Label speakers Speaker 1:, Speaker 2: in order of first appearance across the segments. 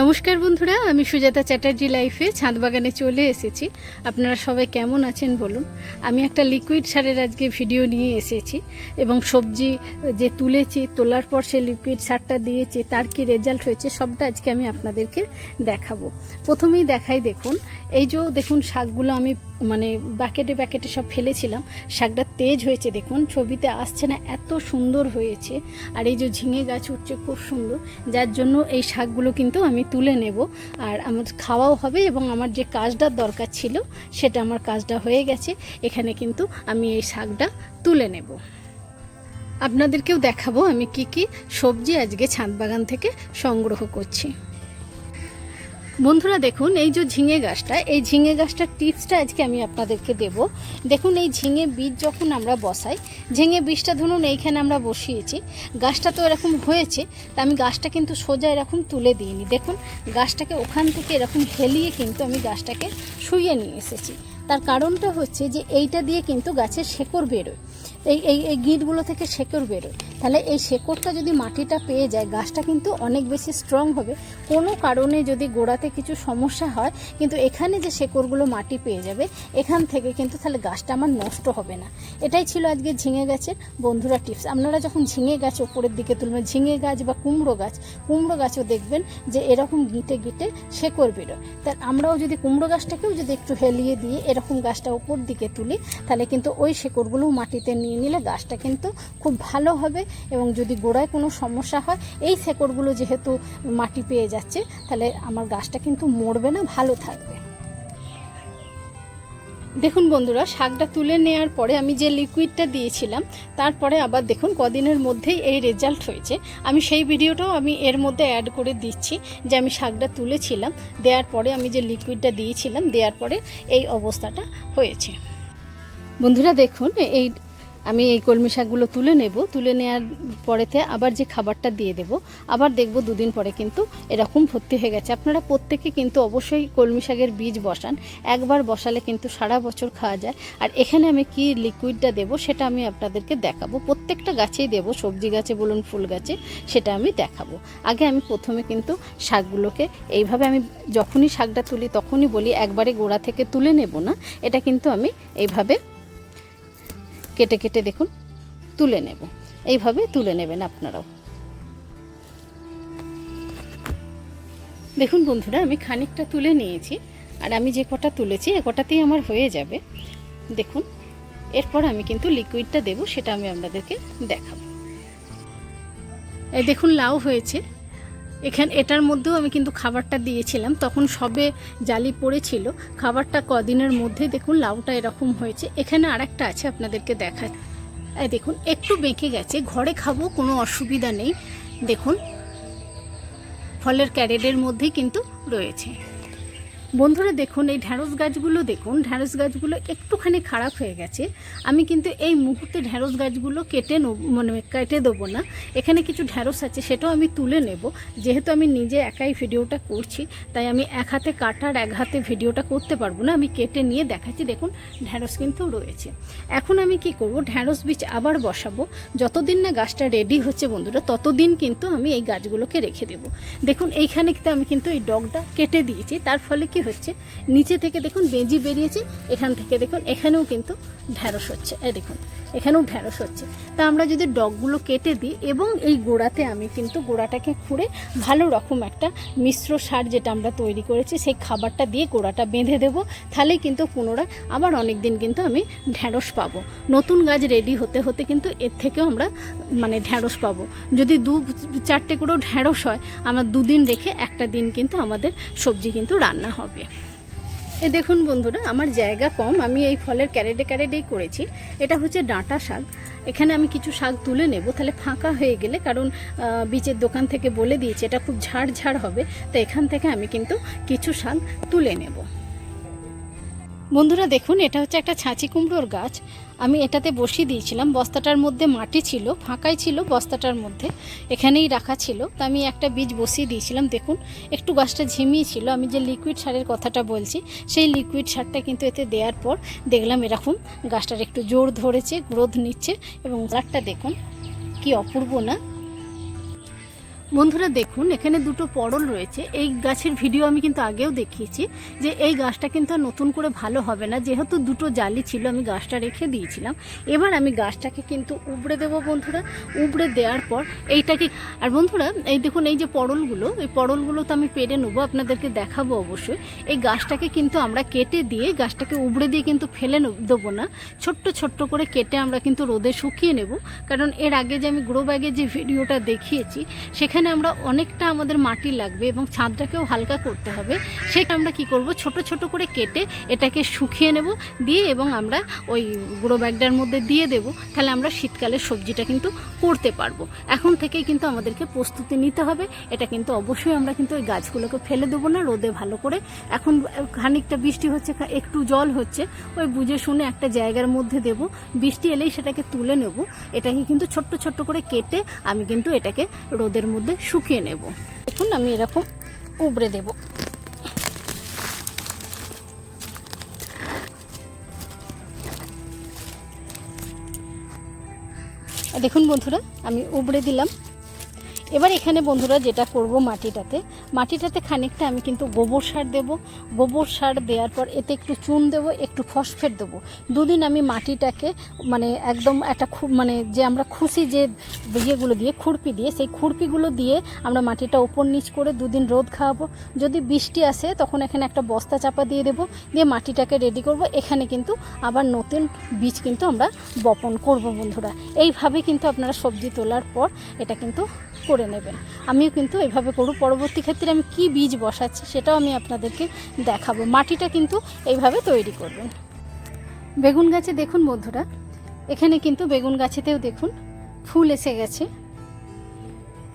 Speaker 1: নমস্কার বন্ধুরা, আমি সুজাতা চ্যাটার্জি লাইফে ছাদ বাগানে চলে এসেছি। আপনারা সবাই কেমন আছেন বলুন? আমি একটা লিকুইড সারের আজকে ভিডিও নিয়ে এসেছি এবং সবজি যে তুলেছি, তোলার পর সে লিকুইড সারটা দিয়েছি, তার কি রেজাল্ট হয়েছে সবটা আজকে আমি আপনাদেরকে দেখাবো। প্রথমেই দেখাই দেখুন, এই যে দেখুন শাকগুলো আমি মানে ব্যাকেটে ব্যাকেটে সব ফেলেছিলাম, শাকটা তেজ হয়েছে দেখুন, ছবিতে আসছে না, এত সুন্দর হয়েছে। আর এই যে ঝিঙে গাছ উঠছে খুব সুন্দর, যার জন্য এই শাকগুলো কিন্তু আমি তুলে নেব। আর আমার খাওয়াও হবে এবং আমার যে কাজটার দরকার ছিল, সেটা আমার কাজটা হয়ে গেছে। এখানে কিন্তু আমি এই শাকটা তুলে নেব। আপনাদেরকেও দেখাবো আমি কি কি সবজি আজকে ছাদ বাগান থেকে সংগ্রহ করছি। বন্ধুরা দেখুন, এই যে ঝিঙে গাছটা, এই ঝিঙে গাছটার টিপসটা আজকে আমি আপনাদেরকে দেব। দেখুন, এই ঝিঙে বীজ যখন আমরা বসাই, ঝিঙে বীজটা ধরুন এইখানে আমরা বসিয়েছি, গাছটা তো এরকম হয়েছে, তা আমি গাছটা কিন্তু সোজা এরকম তুলে দিইনি। দেখুন, গাছটাকে ওখান থেকে এরকম হেলিয়ে কিন্তু আমি গাছটাকে শুইয়ে নিয়ে এসেছি। তার কারণটা হচ্ছে যে এইটা দিয়ে কিন্তু গাছের শেকড় বেরোয়। এই এই এই গিটগুলো থেকে শেকড় বেরোয়। তাহলে এই শেকড়টা যদি মাটিটা পেয়ে যায়, গাছটা কিন্তু অনেক বেশি স্ট্রং হবে। কোনো কারণে যদি গোড়াতে কিছু সমস্যা হয়, কিন্তু এখানে যে শেকড়গুলো মাটি পেয়ে যাবে, এখান থেকে কিন্তু তাহলে গাছটা আমার নষ্ট হবে না। এটাই ছিল আজকে ঝিঙে গাছের বন্ধুরা টিপস আপনারা যখন ঝিঙে গাছ ওপরের দিকে তুলবেন, ঝিঙে গাছ বা কুমড়ো গাছ, কুমড়ো গাছও দেখবেন যে এরকম গিটে গিটে শেকড় বেরোয়। তা আমরাও যদি কুমড়ো গাছটাকেও যদি একটু হেলিয়ে দিয়ে এরকম গাছটা ওপর দিকে তুলি, তাহলে কিন্তু ওই শেকড়গুলো মাটিতে নিয়ে নিলে গাছটা কিন্তু খুব ভালো হবে এবং যদি গোড়ায় কোনো সমস্যা হয়, এই শেকড়গুলো যেহেতু মাটি পেয়ে যাচ্ছে, তাহলে আমার গাছটা কিন্তু মরবে না, ভালো থাকবে। দেখুন বন্ধুরা, শাকটা তুলে নেওয়ার পরে আমি যে লিকুইডটা দিয়েছিলাম, তারপরে আবার দেখুন কদিনের মধ্যেই এই রেজাল্ট হয়েছে। আমি সেই ভিডিওটাও আমি এর মধ্যে অ্যাড করে দিচ্ছি যে আমি শাকটা তুলেছিলাম, দেওয়ার পরে আমি যে লিকুইডটা দিয়েছিলাম, দেওয়ার পরে এই অবস্থাটা হয়েছে। বন্ধুরা দেখুন, এই আমি এই কলমি শাকগুলো তুলে নেব। তুলে নেওয়ার পরেতে আবার যে খাবারটা দিয়ে দেব, আবার দেখব দুদিন পরে কিন্তু এরকম ভর্তি হয়ে গেছে। আপনারা প্রত্যেকে কিন্তু অবশ্যই কলমি শাকের বীজ বসান। একবার বসালে কিন্তু সারা বছর খাওয়া যায়। আর এখানে আমি কি লিকুইডটা দেব সেটা আমি আপনাদেরকে দেখাবো। প্রত্যেকটা গাছেই দেব, সবজি গাছে বলুন, ফুল গাছে, সেটা আমি দেখাবো। আগে আমি প্রথমে কিন্তু শাকগুলোকে এইভাবে আমি যখনই শাকটা তুলি তখনই বলি, একবারে গোড়া থেকে তুলে নেব না। এটা কিন্তু আমি এইভাবে কেটে কেটে দেখুন, তুলে নেব। এইভাবে তুলে নেবেন আপনারাও। দেখুন বন্ধুরা, আমি খানিকটা তুলে নিয়েছি, আর আমি যে কটা তুলেছি, এ কটাতেই আমার হয়ে যাবে। দেখুন, এরপর আমি কিন্তু লিকুইডটা দেব, সেটা আমি আপনাদেরকে দেখাবো। এই দেখুন, লাউ হয়েছে। এখানে এটার মধ্যেও আমি কিন্তু খাবারটা দিয়েছিলাম। তখন সবে জালি পড়েছিল। খাবারটা কদিনের মধ্যে দেখুন লাউটা এরকম হয়েছে। এখানে আরেকটা আছে আপনাদেরকে দেখা দেখুন, একটু বেঁকে গেছে। ঘরে খাব, কোনো অসুবিধা নেই। দেখুন, ফলের ক্যারেটের মধ্যেই কিন্তু রয়েছে। বন্ধুরা দেখুন, এই ঢ্যাঁড়স গাছগুলো দেখুন ঢ্যাঁড়স গাছগুলো একটুখানি খারাপ হয়ে গেছে। আমি কিন্তু এই মুহূর্তে ঢ্যাঁড়স গাছগুলো কেটে মানে কেটে দেবো না। এখানে কিছু ঢ্যাঁড়স আছে, সেটাও আমি তুলে নেব। যেহেতু আমি নিজে একাই ভিডিওটা করছি, তাই আমি এক হাতে কাটার, এক হাতে ভিডিওটা করতে পারব না। আমি কেটে নিয়ে দেখাচ্ছি, দেখুন ঢ্যাঁড়স কিন্তু রয়েছে। এখন আমি কি করব ঢ্যাঁড়স বীজ আবার বসাবো। যতদিন না গাছটা রেডি হচ্ছে বন্ধুরা, ততদিন কিন্তু আমি এই গাছগুলোকে রেখে দেবো। দেখুন, এইখানে কিন্তু আমি কিন্তু এই ডগটা কেটে দিয়েছি। তার ফলে কি হচ্ছে। নিচে থেকে দেখুন বেজি বেরিয়েছে, এখান থেকে দেখুন, এখানেও কিন্তু ঢ্যাঁড়স হচ্ছে। এই দেখুন, এখানেও ঢ্যাঁড়স হচ্ছে। তা আমরা যদি ডগগুলো কেটে দিই এবং এই গোড়াতে আমি কিন্তু গোড়াটাকে খুঁড়ে ভালো রকম একটা মিশ্র সার যেটা আমরা তৈরি করেছি, সেই খাবারটা দিয়ে গোড়াটা বেঁধে দেবো। তাহলেই কিন্তু পুনরায় আবার অনেক দিন কিন্তু আমি ঢ্যাঁড়স পাবো। নতুন গাছ রেডি হতে হতে কিন্তু এর থেকেও আমরা মানে ঢ্যাঁড়স পাবো। যদি দু, চারটে করেও ঢ্যাঁড়স হয়, আমার দুদিন রেখে একটা দিন কিন্তু আমাদের সবজি কিন্তু রান্না হবে। এ দেখুন বন্ধুরা, আমার জায়গা কম, আমি এই ফলের ক্যারেটে ক্যারেটেই করেছি। এটা হচ্ছে ডাঁটা শাক। এখানে আমি কিছু শাক তুলে নেব, তাহলে ফাঁকা হয়ে গেলে, কারণ বীজের দোকান থেকে বলে দিয়েছে, এটা খুব ঝাড় ঝাড় হবে। তো এখান থেকে আমি কিন্তু কিছু শাক তুলে নেব। বন্ধুরা দেখুন, এটা হচ্ছে একটা ছাঁচি কুমড়োর গাছ। আমি এটাতে বসিয়ে দিয়েছিলাম। বস্তাটার মধ্যে মাটি ছিল, ফাঁকাই ছিল বস্তাটার মধ্যে। এখানেই রাখা ছিল। তো আমি একটা বীজ বসিয়ে দিয়েছিলাম। দেখুন, একটু গাছটা ঝিমিয়ে ছিল। আমি যে লিকুইড সারের কথাটা বলছি, সেই লিকুইড সারটা কিন্তু এতে দেওয়ার পর দেখলাম এরকম গাছটার একটু জোর ধরেছে গ্রোথ নিচ্ছে। এবং গাছটা দেখুন, কি অপূর্ব না? বন্ধুরা দেখুন, এখানে দুটো পরল রয়েছে। এই গাছের ভিডিও আমি কিন্তু আগেও দেখিয়েছি যে এই গাছটা কিন্তু নতুন করে ভালো হবে না। যেহেতু দুটো জালি ছিল, আমি গাছটা রেখে দিয়েছিলাম। এবার আমি গাছটাকে কিন্তু উবড়ে দেবো বন্ধুরা। উবড়ে দেওয়ার পর এইটাকে আর বন্ধুরা, এই দেখুন, এই যে পরলগুলো এই পরলগুলো তো আমি পেরে নেব, আপনাদেরকে দেখাবো অবশ্যই। এই গাছটাকে কিন্তু আমরা কেটে দিয়ে গাছটাকে উবড়ে দিয়ে কিন্তু ফেলে দেবো না। ছোট্ট ছোট্ট করে কেটে আমরা কিন্তু রোদে শুকিয়ে নেব। কারণ এর আগে যে আমি গ্রো ব্যাগের যে ভিডিওটা দেখিয়েছি, সেখানে আমরা অনেকটা আমাদের মাটি লাগবে এবং ছাদটাকেও হালকা করতে হবে। সেটা আমরা কি করব? ছোট ছোট করে কেটে এটাকে শুকিয়ে নেব দিয়ে এবং আমরা ওই গুঁড়ো ব্যাগটার মধ্যে দিয়ে দেব। তাহলে আমরা শীতকালের সবজিটা কিন্তু করতে পারব। এখন থেকেই কিন্তু আমাদেরকে প্রস্তুতি নিতে হবে। এটা কিন্তু অবশ্যই আমরা কিন্তু ওই গাছগুলোকে ফেলে দেবো না, রোদে ভালো করে। এখন খানিকটা বৃষ্টি হচ্ছে একটু জল হচ্ছে, ওই বুঝে শুনে একটা জায়গার মধ্যে দেব। বৃষ্টি এলেই সেটাকে তুলে নেব। এটাকে কিন্তু ছোট্ট ছোট্ট করে কেটে আমি কিন্তু এটাকে রোদের মধ্যে শুকিয়ে নেব। এখন আমি এরকম উবড়ে দেব। দেখুন বন্ধুরা আমি উবড়ে দিলাম। এবার এখানে বন্ধুরা যেটা করব মাটিটাতে মাটিটাতে খানিকটা আমি কিন্তু গোবর সার দেব। গোবর সার দেওয়ার পর এতে একটু চুন দেব, একটু ফসফেট দেবো। দুদিন আমি মাটিটাকে মানে একদম একটা খুব মানে যে আমরা খুশি যে ইয়েগুলো দিয়ে, খুরপি দিয়ে, সেই খুরপিগুলো দিয়ে আমরা মাটিটা ওপর নিচ করে দুদিন রোদ খাওয়াবো। যদি বৃষ্টি আসে তখন এখানে একটা বস্তা চাপা দিয়ে দেবো, দিয়ে মাটিটাকে রেডি করব। এখানে কিন্তু আবার নতুন বীজ কিন্তু আমরা বপন করব বন্ধুরা। এইভাবে কিন্তু আপনারা সবজি তোলার পর এটা কিন্তু করে নেবেন আমিও কিন্তু এভাবে করব। পরবর্তী ক্ষেত্রে আমি কি বীজ বসাচ্ছি সেটাও আমি আপনাদেরকে দেখাবো। মাটিটা কিন্তু এইভাবে তৈরি করবেন। বেগুন গাছে দেখুন বন্ধুরা, এখানে কিন্তু বেগুন গাছেতেও দেখুন ফুল এসে গেছে।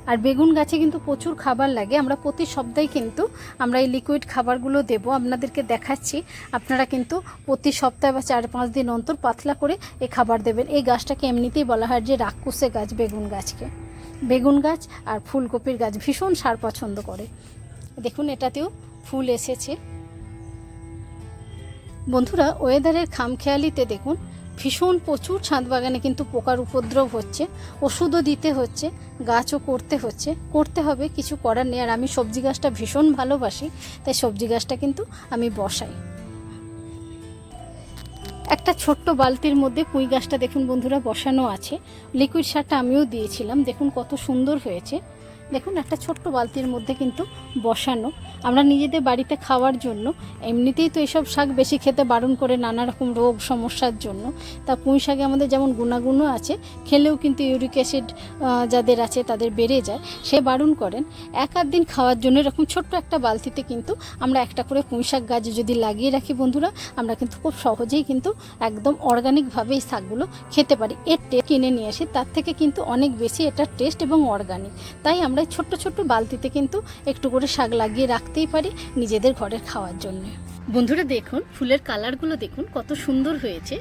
Speaker 1: আর বেগুন গাছে কিন্তু প্রচুর খাবার লাগে। আমরা প্রতি সপ্তাহে কিন্তু আমরা এই লিকুইড খাবারগুলো দেব। আপনাদেরকে দেখাচ্ছি, আপনারা কিন্তু প্রতি সপ্তাহে বা চার পাঁচ দিন অন্তর পাতলা করে এই খাবার দেবেন। এই গাছটাকে এমনিতেই বলা হয় যে রাক্ষসে গাছ, বেগুন গাছকে। বেগুন গাছ আর ফুলকপির গাছ ভীষণ সার পছন্দ করে। দেখুন, এটাতেও ফুল এসেছে। বন্ধুরা, ওয়েদারের খামখেয়ালিতে দেখুন, ভীষণ প্রচুর ছাদ বাগানে কিন্তু পোকার উপদ্রব হচ্ছে, ওষুধও দিতে হচ্ছে, গাছও করতে হচ্ছে। করতে হবে, কিছু করার নেই। আর আমি সবজি গাছটা ভীষণ ভালোবাসি, তাই সবজি গাছটা কিন্তু আমি বসাই। একটা ছোট্ট বালতির মধ্যে পুঁই গাছটা দেখুন বন্ধুরা, বসানো আছে। লিকুইড সারটা আমিও দিয়েছিলাম, দেখুন কত সুন্দর হয়েছে। দেখুন, একটা ছোট্ট বালতির মধ্যে কিন্তু বসানো। আমরা নিজেদের বাড়িতে খাওয়ার জন্য, এমনিতেই তো এসব শাক বেশি খেতে বারণ করে নানা রকম রোগ সমস্যার জন্য। তা পুঁই শাকে আমাদের যেমন গুণাগুণও আছে, খেলেও কিন্তু ইউরিক অ্যাসিড যাদের আছে তাদের বেড়ে যায়। সে বারণ করেন। এক আধ দিন খাওয়ার জন্য এরকম ছোট্ট একটা বালতিতে কিন্তু আমরা একটা করে পুঁই শাক গাছ যদি লাগিয়ে রাখি বন্ধুরা, আমরা কিন্তু খুব সহজেই কিন্তু একদম অর্গানিকভাবে এই শাকগুলো খেতে পারি। এর টেস্ট কিনে নিয়ে আসি, তার থেকে কিন্তু অনেক বেশি এটার টেস্ট এবং অর্গানিক তাই আমরা এই ছোট্ট ছোট্ট বালতিতে কিন্তু একটু করে শাক লাগিয়ে রাখতেই পারি নিজেদের ঘরের খাওয়ার জন্য। বন্ধুরা দেখুন, ফুলের কালারগুলো দেখুন, কত সুন্দর হয়েছে।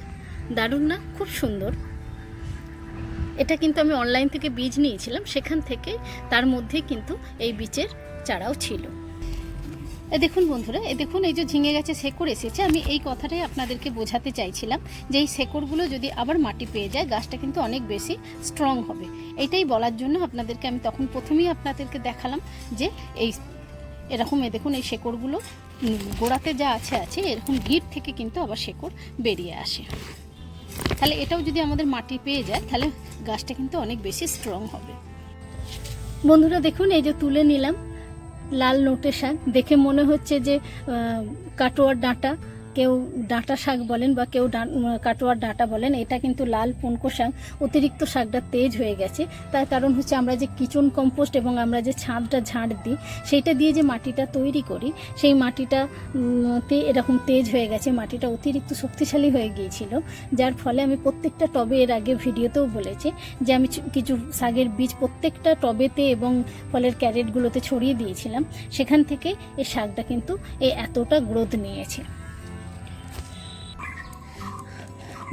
Speaker 1: দারুণ না? খুব সুন্দর। এটা কিন্তু আমি অনলাইন থেকে বীজ নিয়েছিলাম, সেখান থেকে তার মধ্যে কিন্তু এই বীজের চারাও ছিল। দেখুন বন্ধুরা, এ দেখুন এই যে ঝিঙে গাছে শেকড় এসেছে, আমি এই কথাটাই আপনাদেরকে বোঝাতে চাইছিলাম যে এই শেকড়গুলো যদি আবার মাটি পেয়ে যায়, গাছটা কিন্তু অনেক বেশি স্ট্রং হবে। এইটাই বলার জন্য আপনাদেরকে আমি তখন প্রথমেই আপনাদেরকে দেখালাম যে এই এরকম, এ দেখুন এই শেকড়গুলো গোড়াতে যা আছে আছে, এরকম গিট থেকে কিন্তু আবার শেকড় বেরিয়ে আসে। তাহলে এটাও যদি আমাদের মাটি পেয়ে যায়, তাহলে গাছটা কিন্তু অনেক বেশি স্ট্রং হবে। বন্ধুরা, দেখুন এই যে তুলে নিলাম। লাল নোটে শাক। দেখে মনে হচ্ছে যে কাটোয়ার ডাঁটা কেউ ডাঁটা শাক বলেন বা কেউ কাটোয়ার ডাঁটা বলেন, এটা কিন্তু লাল পুনকো শাক, অতিরিক্ত শাকটা তেজ হয়ে গেছে। তার কারণ হচ্ছে আমরা যে কিচন কম্পোস্ট এবং আমরা যে ছাদটা ঝাঁট দিই সেইটা দিয়ে যে মাটিটা তৈরি করি, সেই মাটিটা তে এরকম তেজ হয়ে গেছে, মাটিটা অতিরিক্ত শক্তিশালী হয়ে গিয়েছিল। যার ফলে আমি প্রত্যেকটা টবে এর আগে ভিডিওতেও বলেছি যে আমি কিছু শাকের বীজ প্রত্যেকটা টবেতে এবং ফলের ক্যারেটগুলোতে ছড়িয়ে দিয়েছিলাম। সেখান থেকে এই শাকটা কিন্তু এ এতটা গ্রোথ নিয়েছে।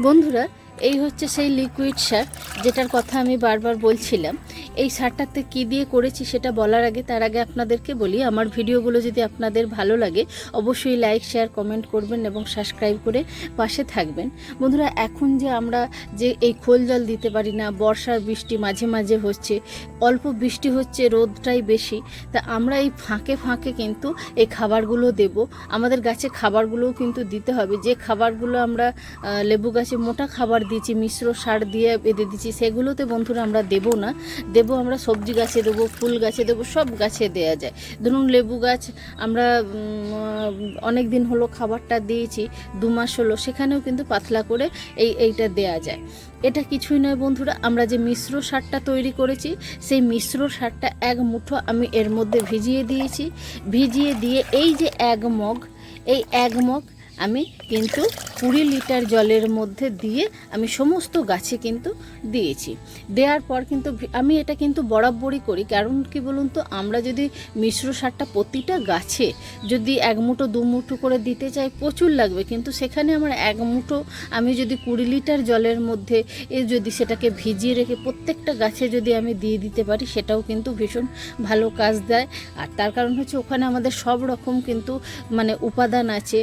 Speaker 1: বন্ধুরা এই হচ্ছে সেই লিকুইড সার, যেটার কথা আমি বারবার বলছিলাম। এই সারটাতে কি দিয়ে করেছি সেটা বলার আগে, তার আগে আপনাদেরকে বলি, আমার ভিডিওগুলো যদি আপনাদের ভালো লাগে, অবশ্যই লাইক শেয়ার কমেন্ট করবেন এবং সাবস্ক্রাইব করে পাশে থাকবেন। বন্ধুরা, এখন যে আমরা যে এই খোল জল দিতে পারি না, বর্ষার বৃষ্টি মাঝে মাঝে হচ্ছে, অল্প বৃষ্টি হচ্ছে, রোদটাই বেশি, তা আমরা এই ফাঁকে ফাঁকে কিন্তু এই খাবারগুলো দেব। আমাদের গাছে খাবারগুলোও কিন্তু দিতে হবে। যে খাবারগুলো আমরা লেবু গাছে মোটা খাবার দিয়েছি, মিশ্র সার দিয়ে বেঁধে দিচ্ছি সেগুলোতে বন্ধুরা আমরা দেবো না। দেবো আমরা সবজি গাছে দেবো, ফুল গাছে দেবো, সব গাছে দেয়া যায়। ধরুন লেবু গাছ আমরা অনেক দিন হলো খাবারটা দিয়েছি, দু মাস হলো, সেখানেও কিন্তু পাতলা করে এই, এইটা দেয়া যায়। এটা কিছুই নয় বন্ধুরা, আমরা যে মিশ্র সারটা তৈরি করেছি, সেই মিশ্র সারটা এক মুঠো আমি এর মধ্যে ভিজিয়ে দিয়েছি। ভিজিয়ে দিয়ে এই যে এক মগ, এই এক মগ আমি কিন্তু কুড়ি লিটার জলের মধ্যে দিয়ে আমি সমস্ত গাছে কিন্তু দিয়েছি। দেওয়ার পর কিন্তু আমি এটা কিন্তু বরাবরই করি। কারণ কি বলুন তো, আমরা যদি মিশ্র সারটা প্রতিটা গাছে যদি এক মুঠো, দু মুঠো করে দিতে চাই, প্রচুর লাগবে। কিন্তু সেখানে আমার এক মুঠো আমি যদি কুড়ি লিটার জলের মধ্যে এ যদি সেটাকে ভিজিয়ে রেখে প্রত্যেকটা গাছে যদি আমি দিয়ে দিতে পারি, সেটাও কিন্তু ভীষণ ভালো কাজ দেয়। আর তার কারণ হচ্ছে ওখানে আমাদের সব রকম কিন্তু মানে উপাদান আছে।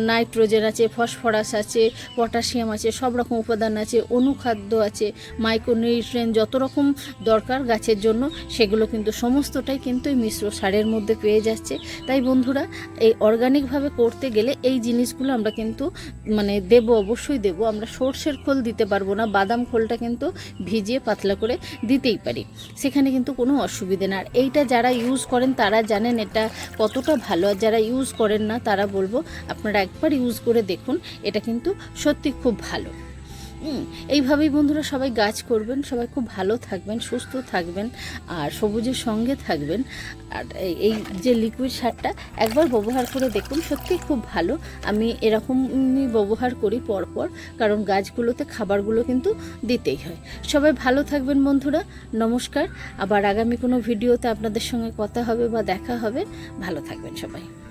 Speaker 1: নাইট্রোজেন আছে, ফসফরাস আছে, পটাশিয়াম আছে, সব রকম উপাদান আছে, অনুখাদ্য আছে, মাইক্রোনিউট্রিয়েন্ট যত রকম দরকার গাছের জন্য, সেগুলো কিন্তু সমস্তটাই কিন্তু এই মিশ্র সারের মধ্যে পেয়ে যাচ্ছে। তাই বন্ধুরা, এই অর্গানিকভাবে করতে গেলে এই জিনিসগুলো আমরা কিন্তু মানে দেব, অবশ্যই দেব। আমরা সর্ষের খোল দিতে পারব না, বাদাম খোলটা কিন্তু ভিজিয়ে পাতলা করে দিতেই পারি। সেখানে কিন্তু কোনো অসুবিধে না। আর এইটা যারা ইউজ করেন, তারা জানেন এটা কতটা ভালো। আর যারা ইউজ করেন না, তারা বলব আপনারা একবার ইউজ করে দেখুন, এটা কিন্তু সত্যি খুব ভালো। এইভাবেই বন্ধুরা সবাই গাছ করবেন, সবাই খুব ভালো থাকবেন, সুস্থ থাকবেন, আর সবুজের সঙ্গে থাকবেন। আর এই- এই যে লিকুইড সারটা একবার ব্যবহার করে দেখুন সত্যি খুব ভালো। আমি এরকমই ব্যবহার করি পরপর, কারণ গাছগুলোতে খাবারগুলো কিন্তু দিতেই হয়। সবাই ভালো থাকবেন বন্ধুরা, নমস্কার। আবার আগামী কোনো ভিডিওতে আপনাদের সঙ্গে কথা হবে বা দেখা হবে, ভালো থাকবেন সবাই।